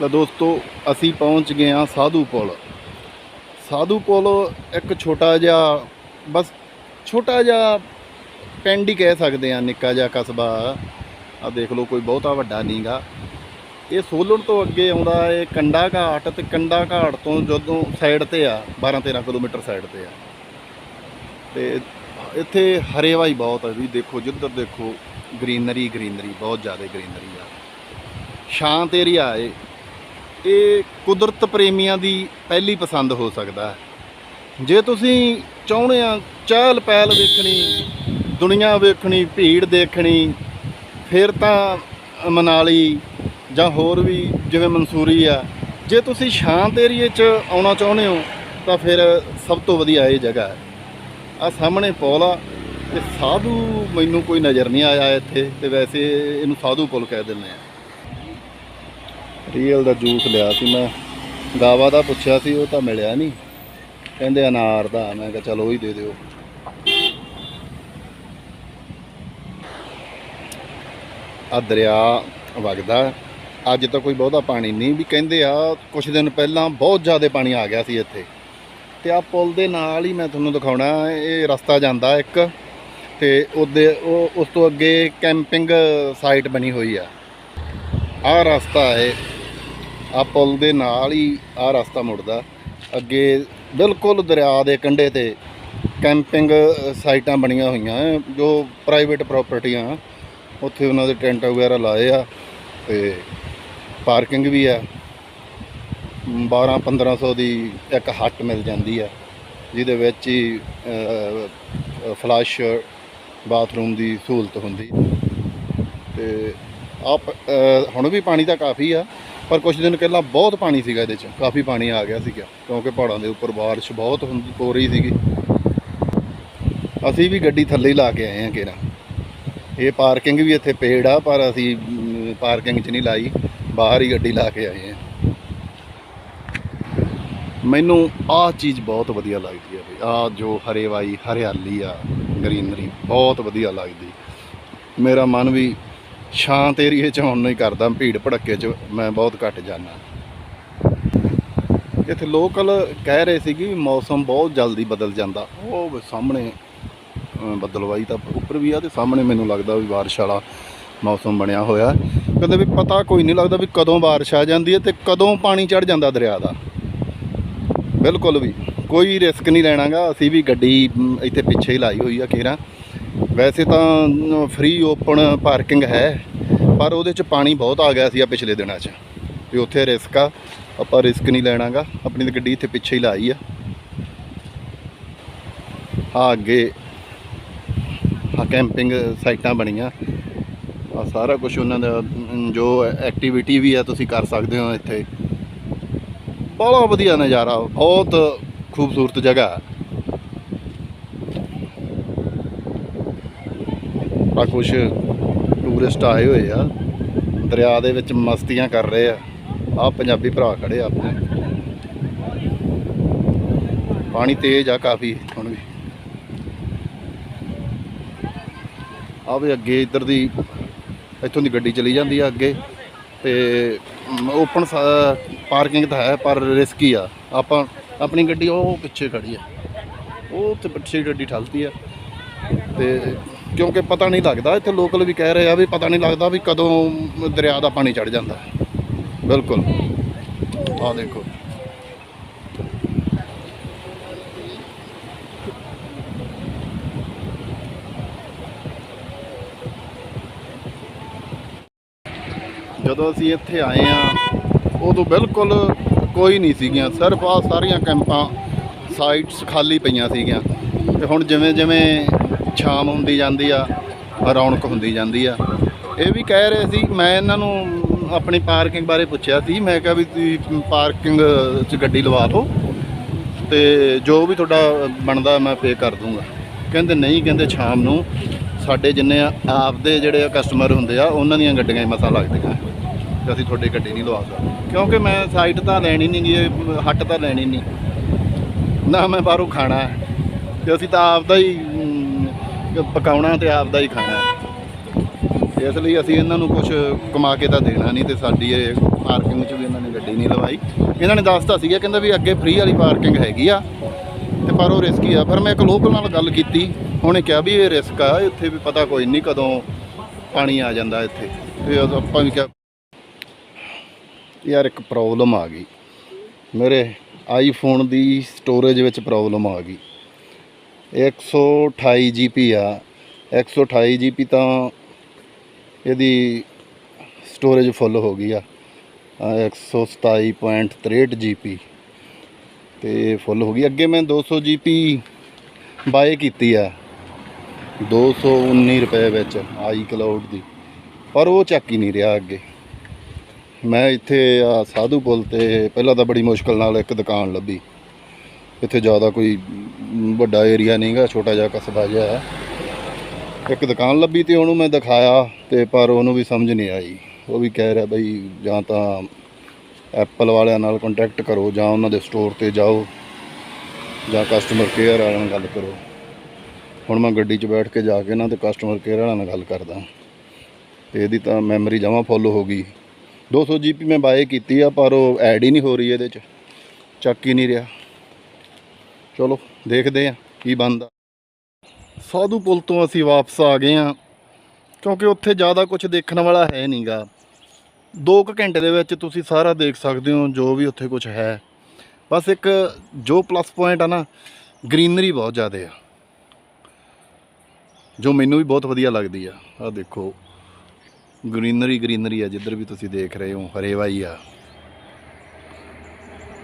ਲੋ ਦੋਸਤੋ, ਅਸੀਂ ਪਹੁੰਚ ਗਏ ਹਾਂ ਸਾਧੂ ਪੁਲ। ਸਾਧੂ ਪੁਲ ਇੱਕ ਛੋਟਾ ਜਿਹਾ, ਬਸ ਛੋਟਾ ਜਿਹਾ ਪਿੰਡ ਹੀ ਕਹਿ ਸਕਦੇ ਆ ਨਿੱਕਾ ਜਿਹਾ ਕਸਬਾ। ਆ ਦੇਖ ਲਓ, ਕੋਈ ਬਹੁਤਾ ਵੱਡਾ ਨਹੀਂਗਾ। ਇਹ ਸੋਲਣ ਤੋਂ ਅੱਗੇ ਆਉਂਦਾ ਇਹ ਕੰਡਾ ਘਾਟ ਤੇ ਕੰਡਾ ਘਾਟ ਤੋਂ ਜਦੋਂ ਸਾਈਡ ਤੇ ਆ 12 13 ਕਿਲੋਮੀਟਰ ਸਾਈਡ ਤੇ ਆ। ਤੇ ਇੱਥੇ ਹਰੇਵਾਈ ਬਹੁਤ ਹੈ ਵੀ ਦੇਖੋ, ਜਿੱਧਰ ਦੇਖੋ ਗ੍ਰੀਨਰੀ ਗ੍ਰੀਨਰੀ ਬਹੁਤ ਜ਼ਿਆਦਾ ਗ੍ਰੀਨਰੀ ਆ। ਸ਼ਾਂਤ ਏਰੀਆ ਹੈ ਇਹ ਕੁਦਰਤ ਪ੍ਰੇਮੀਆਂ ਦੀ ਪਹਿਲੀ ਪਸੰਦ ਹੋ ਸਕਦਾ ਜੇ ਤੁਸੀਂ ਚਾਹੁੰਦੇ ਆ ਚਹਿਲ ਪਹਿਲ ਵੇਖਣੀ, ਦੁਨੀਆ ਵੇਖਣੀ, ਭੀੜ ਦੇਖਣੀ, ਫਿਰ ਤਾਂ ਮਨਾਲੀ ਜਾਂ ਹੋਰ ਵੀ ਜਿਵੇਂ ਮਨਸੂਰੀ ਆ, ਜੇ ਤੁਸੀਂ ਸ਼ਾਂਤ ਏਰੀਏ 'ਚ ਆਉਣਾ ਚਾਹੁੰਦੇ ਹੋ, ਤਾਂ ਫਿਰ ਸਭ ਤੋਂ ਵਧੀਆ ਇਹ ਜਗ੍ਹਾ ਹੈ। ਆ ਸਾਹਮਣੇ ਪੁਲ ਆ ਤੇ ਸਾਧੂ ਮੈਨੂੰ ਕੋਈ ਨਜ਼ਰ ਨਹੀਂ ਆਇਆ ਇੱਥੇ, ਤੇ ਵੈਸੇ ਇਹਨੂੰ ਸਾਧੂ ਪੁਲ ਕਹਿ ਦਿੰਦੇ ਆ। ਰੀਅਲ ਦਾ ਜੂਸ ਲਿਆ ਸੀ ਮੈਂ। ਗਾਵਾ ਦਾ ਪੁੱਛਿਆ ਸੀ, ਉਹ ਤਾਂ ਮਿਲਿਆ ਨਹੀਂ। ਕਹਿੰਦੇ ਅਨਾਰ ਦਾ। ਮੈਂ ਕਿਹਾ, ਚਲੋ ਉਹ ਹੀ ਦੇ ਦਿਓ। ਆ ਦਰਿਆ ਵਗਦਾ। ਅੱਜ ਤਾਂ ਕੋਈ ਬਹੁਤਾ ਪਾਣੀ ਨਹੀਂ। ਵੀ ਕਹਿੰਦੇ ਆ ਕੁਝ ਦਿਨ ਪਹਿਲਾਂ ਬਹੁਤ ਜ਼ਿਆਦਾ ਪਾਣੀ ਆ ਗਿਆ ਸੀ ਇੱਥੇ। ਤੇ ਆ ਪੁਲ ਦੇ ਨਾਲ ਹੀ ਮੈਂ ਤੁਹਾਨੂੰ ਦਿਖਾਉਣਾ, ਇਹ ਰਸਤਾ ਜਾਂਦਾ ਇੱਕ। ਤੇ ਉਹਦੇ, ਉਹ, ਉਸ ਤੋਂ ਅੱਗੇ ਕੈਂਪਿੰਗ ਸਾਈਟ ਬਣੀ ਹੋਈ ਆ। ਆਹ ਰਸਤਾ ਹੈ। ਆ ਪੁਲ ਦੇ ਨਾਲ ਹੀ ਆਹ ਰਸਤਾ ਮੁੜਦਾ। ਅੱਗੇ ਬਿਲਕੁਲ ਦਰਿਆ ਦੇ ਕੰਢੇ ਤੇ ਕੈਂਪਿੰਗ ਸਾਈਟਾਂ ਬਣੀਆਂ ਹੋਈਆਂ ਜੋ ਪ੍ਰਾਈਵੇਟ ਪ੍ਰਾਪਰਟੀਆਂ ਉੱਥੇ ਉਹਨਾਂ ਦੇ ਟੈਂਟ ਵਗੈਰਾ ਲਾਏ ਆ ਤੇ ਪਾਰਕਿੰਗ ਵੀ ਆ 12 1500 ਦੀ ਇੱਕ ਹੱਟ ਮਿਲ ਜਾਂਦੀ ਆ ਜਿਹਦੇ ਵਿੱਚ ਹੀ ਫਲਸ਼ ਬਾਥਰੂਮ ਦੀ ਸਹੂਲਤ ਹੁੰਦੀ। ਤੇ ਆਪ ਹੁਣ ਵੀ ਪਾਣੀ ਤਾਂ ਕਾਫੀ ਆ। ਪਰ ਕੁਝ ਦਿਨ ਪਹਿਲਾਂ ਬਹੁਤ ਪਾਣੀ ਸੀਗਾ ਇਹਦੇ 'ਚ, ਕਾਫੀ ਪਾਣੀ ਆ ਗਿਆ ਸੀਗਾ, ਕਿਉਂਕਿ ਪਹਾੜਾਂ ਦੇ ਉੱਪਰ ਬਾਰਿਸ਼ ਬਹੁਤ ਹੁੰਦੀ, ਹੋ ਰਹੀ ਸੀਗੀ। ਅਸੀਂ ਵੀ ਗੱਡੀ ਥੱਲੇ ਹੀ ਲਾ ਕੇ ਆਏ ਹਾਂ ਕਿਰਾ ਇਹ ਪਾਰਕਿੰਗ ਵੀ ਇੱਥੇ ਪੇੜ ਆ, ਪਰ ਅਸੀਂ ਪਾਰਕਿੰਗ 'ਚ ਨਹੀਂ ਲਾਈ, ਬਾਹਰ ਹੀ ਗੱਡੀ ਲਾ ਕੇ ਆਏ ਹਾਂ। ਮੈਨੂੰ ਆਹ ਚੀਜ਼ ਬਹੁਤ ਵਧੀਆ ਲੱਗਦੀ ਹੈ ਵੀ ਆਹ ਜੋ ਹਰੇਵਾਈ, ਹਰਿਆਲੀ ਆ, ਗ੍ਰੀਨਰੀ, ਬਹੁਤ ਵਧੀਆ ਲੱਗਦੀ। ਮੇਰਾ ਮਨ ਵੀ ਸ਼ਾਂਤ ਏਰੀਏ 'ਚ ਹੁਣ ਨੂੰ ਹੀ ਕਰਦਾ ਭੀੜ ਭੜੱਕੇ 'ਚ ਮੈਂ ਬਹੁਤ ਘੱਟ ਜਾਂਦਾ। ਇੱਥੇ ਲੋਕਲ ਕਹਿ ਰਹੇ ਸੀ ਕਿ ਮੌਸਮ ਬਹੁਤ ਜਲਦੀ ਬਦਲ ਜਾਂਦਾ। ਉਹ ਸਾਹਮਣੇ ਅ, ਬੱਦਲਵਾਈ ਤਾਂ ਉੱਪਰ ਵੀ ਆ ਤੇ ਸਾਹਮਣੇ ਮੈਨੂੰ ਲੱਗਦਾ ਵੀ ਬਾਰਿਸ਼ ਵਾਲਾ ਮੌਸਮ ਬਣਿਆ ਹੋਇਆ। ਕਹਿੰਦੇ ਵੀ ਪਤਾ ਕੋਈ ਨਹੀਂ ਲੱਗਦਾ ਵੀ ਕਦੋਂ ਬਾਰਿਸ਼ ਆ ਜਾਂਦੀ ਹੈ ਤੇ ਕਦੋਂ ਪਾਣੀ ਚੜ ਜਾਂਦਾ ਦਰਿਆ ਦਾ। ਬਿਲਕੁਲ ਵੀ ਕੋਈ ਰਿਸਕ ਨਹੀਂ ਲੈਣਾਗਾ। ਅਸੀਂ ਵੀ ਗੱਡੀ ਇੱਥੇ ਪਿੱਛੇ ਹੀ ਲਾਈ ਹੋਈ ਆ ਕੇਰਾ ਵੈਸੇ ਤਾਂ ਫ੍ਰੀ ਓਪਨ ਪਾਰਕਿੰਗ ਹੈ, ਪਰ ਉਹਦੇ ਚ ਪਾਣੀ ਬਹੁਤ ਆ ਗਿਆ ਸੀ ਆ ਪਿਛਲੇ ਦਿਨਾਂ 'ਚ। ਤੇ ਉੱਥੇ ਰਿਸਕ ਆ, ਆਪਾਂ ਰਿਸਕ ਨਹੀਂ ਲੈਣਾਗਾ, ਆਪਣੀ ਤਾਂ ਗੱਡੀ ਇੱਥੇ ਪਿੱਛੇ ਹੀ ਲਾਈ ਆ। ਆ ਅੱਗੇ, ਆ ਕੈਂਪਿੰਗ ਸਾਈਟਾਂ ਬਣੀਆਂ। ਆ ਸਾਰਾ ਕੁਝ ਉਹਨਾਂ ਦਾ ਜੋ ਐਕਟੀਵਿਟੀ ਵੀ ਆ, ਤੁਸੀਂ ਕਰ ਸਕਦੇ ਹੋ ਇੱਥੇ। ਬਹੁਤ ਵਧੀਆ ਨਜ਼ਾਰਾ, ਬਹੁਤ ਖੂਬਸੂਰਤ ਜਗ੍ਹਾ। ਆ ਕੁਛ ਟੂਰਿਸਟ ਆਏ ਹੋਏ ਆ, ਦਰਿਆ ਦੇ ਵਿੱਚ ਮਸਤੀਆਂ ਕਰ ਰਹੇ ਆ। ਆ ਪੰਜਾਬੀ ਭਰਾ ਖੜੇ ਆ ਆਪਣੇ। ਪਾਣੀ ਤੇਜ਼ ਆ ਕਾਫੀ ਹੁਣ ਵੀ। ਆ ਵੀ ਅੱਗੇ ਇੱਧਰ ਦੀ, ਇੱਥੋਂ ਦੀ ਗੱਡੀ ਚਲੀ ਜਾਂਦੀ ਆ ਅੱਗੇ। ਤੇ ਓਪਨ ਪਾਰਕਿੰਗ ਤਾਂ ਹੈ, ਪਰ ਰਿਸਕੀ ਆ। ਆਪਾਂ, ਆਪਣੀ ਗੱਡੀ ਉਹ ਪਿੱਛੇ ਖੜੀ ਆ। ਉਹ ਉੱਥੇ ਪਿੱਛੇ ਗੱਡੀ ਠਲਦੀ ਆ। ਤੇ ਕਿਉਂਕਿ ਪਤਾ ਨਹੀਂ ਲੱਗਦਾ, ਇੱਥੇ ਲੋਕਲ ਵੀ ਕਹਿ ਰਹੇ ਆ ਵੀ ਪਤਾ ਨਹੀਂ ਲੱਗਦਾ ਵੀ ਕਦੋਂ ਦਰਿਆ ਦਾ ਪਾਣੀ ਚੜ ਜਾਂਦਾ। ਬਿਲਕੁਲ। ਆ ਦੇਖੋ। ਜਦੋਂ ਅਸੀਂ ਇੱਥੇ ਆਏ ਆ, ਉਦੋਂ ਬਿਲਕੁਲ ਕੋਈ ਨਹੀਂ ਸੀਗੀਆਂ। ਸਿਰਫ ਆ ਸਾਰੀਆਂ ਕੈਂਪਾਂ ਸਾਈਟਸ ਖਾਲੀ ਪਈਆਂ ਸੀਗੀਆਂ। ਤੇ ਹੁਣ ਜਿਵੇਂ ਜਿਵੇਂ ਸ਼ਾਮ ਹੁੰਦੀ ਜਾਂਦੀ ਆ, ਰੌਣਕ ਹੁੰਦੀ ਜਾਂਦੀ ਆ। ਇਹ ਵੀ ਕਹਿ ਰਹੇ ਸੀ, ਮੈਂ ਇਹਨਾਂ ਨੂੰ ਆਪਣੀ ਪਾਰਕਿੰਗ ਬਾਰੇ ਪੁੱਛਿਆ ਸੀ, ਮੈਂ ਕਿਹਾ ਵੀ ਤੁਸੀਂ ਪਾਰਕਿੰਗ 'ਚ ਗੱਡੀ ਲਵਾ ਲਓ ਤੇ ਜੋ ਵੀ ਤੁਹਾਡਾ ਬਣਦਾ ਮੈਂ ਪੇ ਕਰ ਦੂੰਗਾ। ਕਹਿੰਦੇ ਨਹੀਂ, ਕਹਿੰਦੇ ਸ਼ਾਮ ਨੂੰ ਸਾਡੇ ਜਿੰਨੇ ਆਪਦੇ ਜਿਹੜੇ ਕਸਟਮਰ ਹੁੰਦੇ ਆ, ਉਹਨਾਂ ਦੀਆਂ ਗੱਡੀਆਂ ਹੀ ਮਸਾ ਲੱਗਦੀਆਂ। ਤੇ ਅਸੀਂ ਤੁਹਾਡੀ ਗੱਡੀ ਨਹੀਂ ਲਵਾ ਸਕਦੇ। ਕਿਉਂਕਿ ਮੈਂ ਸਾਈਟ ਤਾਂ ਲੈਣੀ ਨਹੀਂ ਜੀ ਹੱਟ ਤਾਂ ਲੈਣੀ ਨਹੀਂ। ਨਾ ਮੈਂ ਬਾਹਰੋਂ ਖਾਣਾ ਹੈ। ਤੇ ਅਸੀਂ ਤਾਂ ਆਪਦਾ ਹੀ ਪਕਾਉਣਾ ਤੇ ਆਪਦਾ ਹੀ ਖਾਣਾ ਇਸ ਲਈ ਅਸੀਂ ਇਹਨਾਂ ਨੂੰ ਕੁਝ ਕਮਾ ਕੇ ਤਾਂ ਦੇਣਾ ਨਹੀਂ ਤੇ ਸਾਡੀ ਇਹ ਪਾਰਕਿੰਗ 'ਚ ਵੀ ਇਹਨਾਂ ਨੇ ਗੱਡੀ ਨਹੀਂ ਲਵਾਈ। ਇਹਨਾਂ ਨੇ ਦੱਸਤਾ ਸੀਗਾ, ਕਹਿੰਦਾ ਵੀ ਅੱਗੇ ਫ੍ਰੀ ਵਾਲੀ ਪਾਰਕਿੰਗ ਹੈਗੀ ਆ ਤੇ ਪਰ ਉਹ ਰਿਸਕੀ ਆ। ਪਰ ਮੈਂ ਇੱਕ ਲੋਕਲ ਨਾਲ ਗੱਲ ਕੀਤੀ, ਉਹਨੇ ਕਿਹਾ ਵੀ ਇਹ ਰਿਸਕ ਆ, ਇੱਥੇ ਵੀ ਪਤਾ ਕੋਈ ਨਹੀਂ ਕਦੋਂ ਪਾਣੀ ਆ ਜਾਂਦਾ ਇੱਥੇ। ਤੇ ਆਪਾਂ ਵੀ ਕਿਹਾ, ਯਾਰ ਇੱਕ ਪ੍ਰੋਬਲਮ ਆ ਗਈ। ਮੇਰੇ ਆਈਫੋਨ ਦੀ ਸਟੋਰੇਜ ਵਿੱਚ ਪ੍ਰੋਬਲਮ ਆ ਗਈ। 128 GB ਆ। 128 GB ਤਾਂ ਇਹਦੀ ਸਟੋਰੇਜ ਫੁੱਲ ਹੋ ਗਈ ਆ। ਆ 127.63 GB ਤੇ ਫੁੱਲ ਹੋ ਗਈ। ਅੱਗੇ ਮੈਂ 200 GB ਬਾਏ ਕੀਤੀ ਆ। 219 ਰੁਪਏ ਵਿੱਚ ਆਈ ਕਲਾਉਡ ਦੀ। ਪਰ ਉਹ ਚੱਕ ਹੀ ਨਹੀਂ ਰਿਹਾ ਅੱਗੇ। ਮੈਂ ਇੱਥੇ ਆ ਸਾਧੂ ਪੁਲ ਤੇ ਪਹਿਲਾਂ ਤਾਂ ਬੜੀ ਮੁਸ਼ਕਲ ਨਾਲ ਇੱਕ ਦੁਕਾਨ ਲੱਭੀ। ਇੱਥੇ ਜ਼ਿਆਦਾ ਕੋਈ ਵੱਡਾ ਏਰੀਆ ਨਹੀਂਗਾ ਛੋਟਾ ਜਿਹਾ ਕਸਬਾ ਜਿਹਾ ਹੈ। ਇੱਕ ਦੁਕਾਨ ਲੱਭੀ ਤੇ ਉਹਨੂੰ ਮੈਂ ਦਿਖਾਇਆ ਤੇ ਪਰ ਉਹਨੂੰ ਵੀ ਸਮਝ ਨਹੀਂ ਆਈ। ਉਹ ਵੀ ਕਹਿ ਰਿਹਾ ਬਈ ਜਾਂ ਤਾਂ ਐਪਲ ਵਾਲਿਆਂ ਨਾਲ ਕੰਟੈਕਟ ਕਰੋ ਜਾਂ ਉਹਨਾਂ ਦੇ ਸਟੋਰ ਤੇ ਜਾਓ ਜਾਂ ਕਸਟਮਰ ਕੇਅਰ ਵਾਲਿਆਂ ਨਾਲ ਗੱਲ ਕਰੋ। ਹੁਣ ਮੈਂ ਗੱਡੀ 'ਚ ਬੈਠ ਕੇ ਜਾ ਕੇ ਨਾ ਤੇ ਕਸਟਮਰ ਕੇਅਰ ਵਾਲਿਆਂ ਨਾਲ ਗੱਲ ਕਰਦਾ। ਤੇ ਇਹਦੀ ਤਾਂ ਮੈਮਰੀ ਜਮਾਂ ਫੁੱਲ ਹੋ ਗਈ। 200 ਜੀਬੀ ਮੈਂ ਬਾਏ ਕੀਤੀ ਆ ਪਰ ਉਹ ਐਡ ਹੀ ਨਹੀਂ ਹੋ ਰਹੀ ਇਹਦੇ 'ਚ। ਚੱਕ ਹੀ ਨਹੀਂ ਰਿਹਾ। ਚਲੋ, ਦੇਖਦੇ ਆ ਕੀ ਬਣਦਾ। ਸਾਧੂ ਪੁਲ ਤੋਂ ਅਸੀਂ ਵਾਪਸ ਆ ਗਏ ਆ ਕਿਉਂਕਿ ਉੱਥੇ ਜ਼ਿਆਦਾ ਕੁਝ ਦੇਖਣ ਵਾਲਾ ਹੈ ਨਹੀਂਗਾ। 2 ਕੁ ਘੰਟੇ ਦੇ ਵਿੱਚ ਤੁਸੀਂ ਸਾਰਾ ਦੇਖ ਸਕਦੇ ਹੋ ਜੋ ਵੀ ਉੱਥੇ ਕੁਝ ਹੈ। ਬਸ ਇੱਕ ਜੋ ਪਲੱਸ ਪੁਆਇੰਟ ਆ ਨਾ ਗ੍ਰੀਨਰੀ ਬਹੁਤ ਜ਼ਿਆਦਾ ਆ। ਜੋ ਮੈਨੂੰ ਵੀ ਬਹੁਤ ਵਧੀਆ ਲੱਗਦੀ ਆ। ਆ ਦੇਖੋ ਗ੍ਰੀਨਰੀ ਗ੍ਰੀਨਰੀ ਆ, ਜਿੱਧਰ ਵੀ ਤੁਸੀਂ ਦੇਖ ਰਹੇ ਹੋ ਹਰੇਵਾਈ ਆ।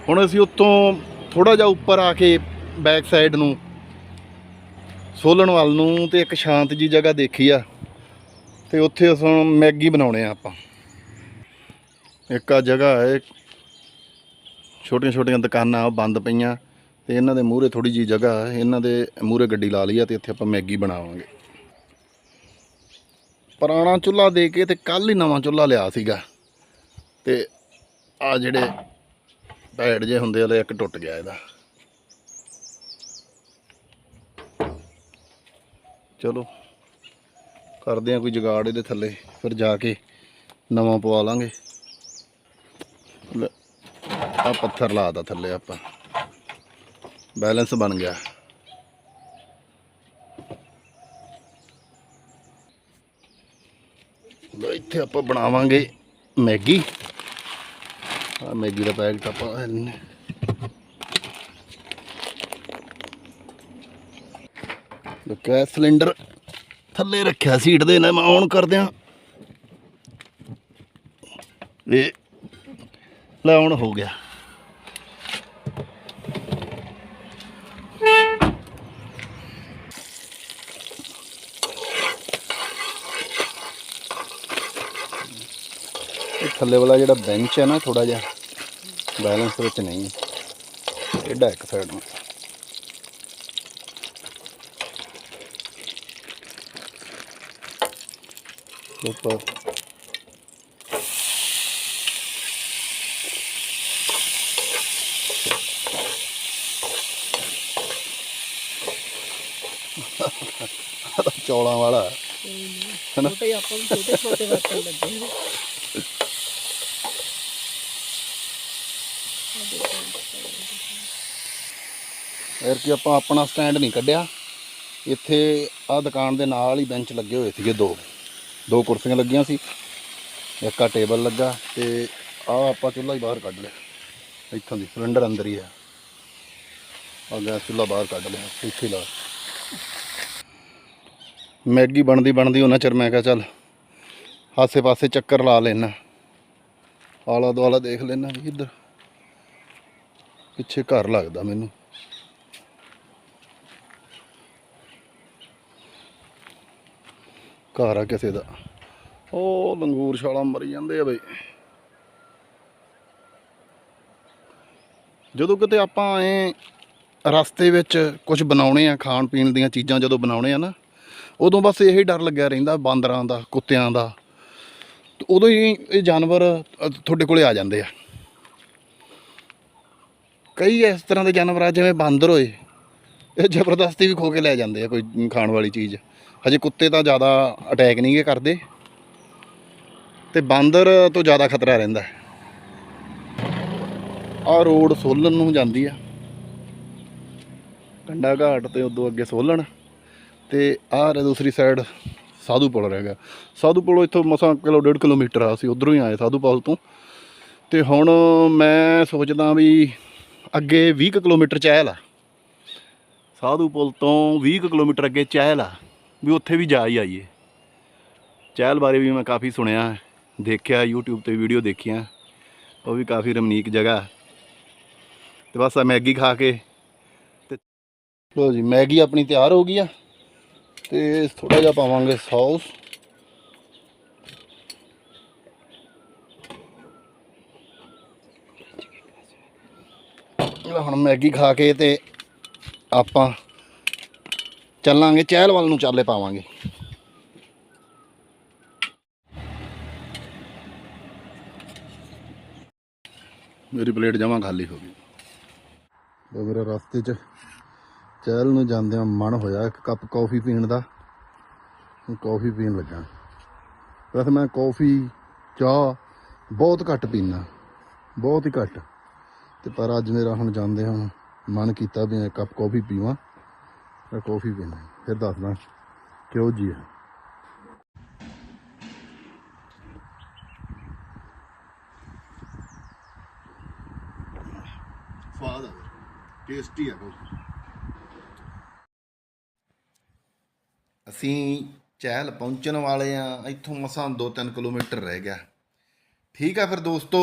ਹੁਣ ਅਸੀਂ ਉੱਤੋਂ ਥੋੜਾ ਜਿਹਾ ਉੱਪਰ ਆ ਕੇ ਬੈਕ ਸਾਈਡ ਨੂੰ ਸੋਲਣ ਵੱਲ ਨੂੰ ਤੇ ਇੱਕ ਸ਼ਾਂਤ ਜੀ ਜਗ੍ਹਾ ਦੇਖੀ ਆ ਤੇ ਉੱਥੇ ਅਸੀਂ ਮੈਗੀ ਬਣਾਉਣੇ ਆ ਆਪਾਂ। ਇੱਕ ਆ ਜਗ੍ਹਾ ਹੈ ਛੋਟੀਆਂ ਛੋਟੀਆਂ ਦੁਕਾਨਾਂ ਉਹ ਬੰਦ ਪਈਆਂ ਤੇ ਇਹਨਾਂ ਦੇ ਮੂਹਰੇ ਥੋੜੀ ਜੀ ਜਗ੍ਹਾ ਇਹਨਾਂ ਦੇ ਮੂਹਰੇ ਗੱਡੀ ਲਾ ਲਈ ਆ ਤੇ ਇੱਥੇ ਆਪਾਂ ਮੈਗੀ ਬਣਾਵਾਂਗੇ। ਪੁਰਾਣਾ ਚੁੱਲ੍ਹਾ ਦੇ ਕੇ ਤੇ ਕੱਲ ਹੀ ਨਵਾਂ ਚੁੱਲ੍ਹਾ ਲਿਆ ਸੀਗਾ ਤੇ ਆ ਜਿਹੜੇ ਪੈੜ ਜੇ ਹੁੰਦੇ ਵਾਲੇ ਇੱਕ ਟੁੱਟ ਗਿਆ ਇਹਦਾ। ਚਲੋ, ਕਰਦੇ ਆ ਕੋਈ ਜਗਾੜ ਇਹਦੇ ਥੱਲੇ, ਫਿਰ ਜਾ ਕੇ ਨਵਾਂ ਪਵਾ ਲਾਂਗੇ। ਆ ਪੱਥਰ ਲਾਦਾ ਥੱਲੇ ਆਪਾਂ। ਬੈਲੈਂਸ ਬਣ ਗਿਆ। ਲੋ, ਇੱਥੇ ਆਪਾਂ ਬਣਾਵਾਂਗੇ ਮੈਗੀ। ਆ ਮੈਗੀ ਦਾ ਪੈਕਟ ਆਪਾਂ ਲੈਣੇ ਗੈਸ ਸਿਲੰਡਰ ਥੱਲੇ ਰੱਖਿਆ ਸੀਟ ਦੇ ਨਾਲ, ਮੈਂ ਔਨ ਕਰ ਦਿਆਂ ਇਹ ਲੈ ਹੁਣ ਹੋ ਗਿਆ। ਥੱਲੇ ਵਾਲਾ ਜਿਹੜਾ ਬੈਂਚ ਹੈ ਨਾ ਥੋੜਾ ਜਿਹਾ ਬੈਲੈਂਸ ਵਿੱਚ ਨਹੀਂ ਹੈ। ਇਹਦਾ ਇੱਕ ਸਾਈਡ ਨੂੰ। ਉੱਪਰ ਚੌਲਾਂ ਵਾਲਾ। ਛੋਟੇ ਆਪਾਂ ਨੂੰ ਛੋਟੇ ਛੋਟੇ ਵਰਤਣ ਲੱਗੇ ਨੇ ਫਿਰ ਕੀ ਆਪਾਂ ਆਪਣਾ ਸਟੈਂਡ ਨਹੀਂ ਕੱਢਿਆ। ਇੱਥੇ ਆ ਦੁਕਾਨ ਦੇ ਨਾਲ ਹੀ ਬੈਂਚ ਲੱਗੇ ਹੋਏ ਸੀਗੇ ਦੋ। ਦੋ ਕੁਰਸੀਆਂ ਲੱਗੀਆਂ ਸੀ, ਇੱਕ ਆ ਟੇਬਲ ਲੱਗਾ ਤੇ ਆ ਆਪਾਂ ਚੁੱਲ੍ਹਾ ਹੀ ਬਾਹਰ ਕੱਢ ਲਿਆ। ਇੱਥੋਂ ਦੀ ਸਿਲੰਡਰ ਅੰਦਰ ਹੀ ਆ। ਆ ਗੈਸ ਚੁੱਲ੍ਹਾ ਬਾਹਰ ਕੱਢ ਲਿਆ, ਇੱਥੇ ਲਾ। ਮੈਗੀ ਬਣਦੀ ਬਣਦੀ ਉਹਨਾਂ ਚਿਰ ਮੈਂ ਕਿਹਾ ਚੱਲ ਆਸੇ ਪਾਸੇ ਚੱਕਰ ਲਾ ਲੈਣਾ ਆਲਾ ਦੁਆਲਾ ਦੇਖ ਲੈਣਾ ਵੀ ਇੱਧਰ ਪਿੱਛੇ ਘਰ ਲੱਗਦਾ ਮੈਨੂੰ। ਘਰ ਆ ਕਿਸੇ ਦਾ। ਉਹ ਲੰਗੂਰ ਛਾਲਾ ਮਰੀ ਜਾਂਦੇ ਆ ਬਈ। ਜਦੋਂ ਕਿਤੇ ਆਪਾਂ ਐ ਰਸਤੇ ਵਿੱਚ ਕੁਝ ਬਣਾਉਣੇ ਆ, ਖਾਣ ਪੀਣ ਦੀਆਂ ਚੀਜ਼ਾਂ ਜਦੋਂ ਬਣਾਉਣੇ ਆ ਨਾ, ਉਦੋਂ ਬਸ ਇਹੀ ਡਰ ਲੱਗਿਆ ਰਹਿੰਦਾ, ਬਾਂਦਰਾਂ ਦਾ, ਕੁੱਤਿਆਂ ਦਾ। ਉਦੋਂ ਹੀ ਇਹ ਜਾਨਵਰ ਤੁਹਾਡੇ ਕੋਲੇ ਆ ਜਾਂਦੇ ਆ। ਕਈ ਇਸ ਤਰ੍ਹਾਂ ਦੇ ਜਾਨਵਰ ਆ, ਜਿਵੇਂ ਬਾਂਦਰ ਹੋਏ, ਇਹ ਜ਼ਬਰਦਸਤੀ ਵੀ ਖੋ ਕੇ ਲੈ ਜਾਂਦੇ ਆ ਕੋਈ ਖਾਣ ਵਾਲੀ ਚੀਜ਼। ਹਜੇ ਕੁੱਤੇ ਤਾਂ ਜ਼ਿਆਦਾ ਅਟੈਕ ਨਹੀਂਗੇ ਕਰਦੇ। ਤੇ ਬਾਂਦਰ ਤੋਂ ਜ਼ਿਆਦਾ ਖਤਰਾ ਰਹਿੰਦਾ ਹੈ। ਆ ਰੋਡ ਸੋਲਣ ਨੂੰ ਜਾਂਦੀ ਆ। ਕੰਡਾ ਘਾਟ ਤੇ ਉਦੋਂ ਅੱਗੇ ਸੋਲਣ। ਤੇ ਆਹ ਦੂਸਰੀ ਸਾਈਡ ਸਾਧੂ ਪੁਲ ਰਹਿ ਗਿਆ। ਸਾਧੂ ਪੁਲ ਇੱਥੋਂ ਮਸਾਂ ਕਿਲੋ ਡੇਢ ਕਿਲੋਮੀਟਰ ਆ, ਅਸੀਂ ਉਧਰੋਂ ਹੀ ਆਏ ਸਾਧੂ ਪੁਲ ਤੋਂ। ਤੇ ਹੁਣ ਮੈਂ ਸੋਚਦਾ ਵੀ ਅੱਗੇ 20 ਕੁ ਕਿਲੋਮੀਟਰ ਚਹਿਲ ਆ। ਸਾਧੂ ਪੁਲ ਤੋਂ 20 ਕੁ ਕਿਲੋਮੀਟਰ ਅੱਗੇ ਚਹਿਲ ਆ। ਵੀ ਉੱਥੇ ਵੀ ਜਾ ਹੀ ਆਈਏ। ਚਹਿਲ ਬਾਰੇ ਵੀ ਮੈਂ ਕਾਫੀ ਸੁਣਿਆ, ਦੇਖਿਆ, YouTube ਤੇ ਵੀਡੀਓ ਦੇਖੀਆਂ। ਉਹ ਵੀ ਕਾਫੀ ਰਮਨੀਕ ਜਗ੍ਹਾ। ਤੇ ਬਸ ਆ ਮੈਗੀ ਖਾ ਕੇ ਤੇ ਲੋ ਜੀ, ਮੈਗੀ ਆਪਣੀ ਤਿਆਰ ਹੋ ਗਈ ਆ। ਤੇ ਥੋੜਾ ਜਿਹਾ ਪਾਵਾਂਗੇ ਸੌਸ। ਹੁਣ ਮੈਗੀ ਖਾ ਕੇ ਤੇ ਆਪਾਂ ਚੱਲਾਂਗੇ, ਚਹਿਲ ਵੱਲ ਨੂੰ ਚਾਲੇ ਪਾਵਾਂਗੇ। ਮੇਰੀ ਪਲੇਟ ਜਮਾਂ ਖਾਲੀ ਹੋ ਗਈ। ਉਹ ਮੇਰਾ ਰਸਤੇ 'ਚ ਚਹਿਲ ਨੂੰ ਜਾਂਦਿਆਂ ਮਨ ਹੋਇਆ ਇੱਕ ਕੱਪ ਕੌਫੀ ਪੀਣ ਦਾ। ਹੁਣ ਕੌਫੀ ਪੀਣ ਲੱਗਾ ਵੈਸੇ ਮੈਂ ਕੌਫੀ, ਚਾਹ ਬਹੁਤ ਘੱਟ ਪੀਨਾ ਬਹੁਤ ਹੀ ਘੱਟ। ਤੇ ਪਰ ਅੱਜ ਮੇਰਾ ਹੁਣ ਜਾਂਦੇ ਹਾਂ ਮਨ ਕੀਤਾ ਵੀ ਮੈਂ ਕੱਪ ਕੌਫੀ ਪੀਵਾਂ। ਮੈਂ ਕੌਫੀ ਪੀਣਾ ਫਿਰ ਦੱਸਦਾ ਕਿਉਂ ਜੀ ਹੈ ਸਵਾਦ ਆ। ਟੇਸਟੀ ਆ ਬਹੁਤ ਅਸੀਂ ਚਹਿਲ ਪਹੁੰਚਣ ਵਾਲੇ ਆ। ਇੱਥੋਂ ਮਸਾਂ 2-3 ਕਿਲੋਮੀਟਰ ਰਹਿ ਗਿਆ। ਠੀਕ ਆ ਫਿਰ ਦੋਸਤੋ,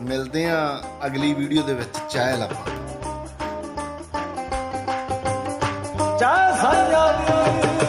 ਮਿਲਦੇ ਆ ਅਗਲੀ ਵੀਡੀਓ ਦੇ ਵਿੱਚ। ਚਹਿਲ ਆਪਾਂ। 参加的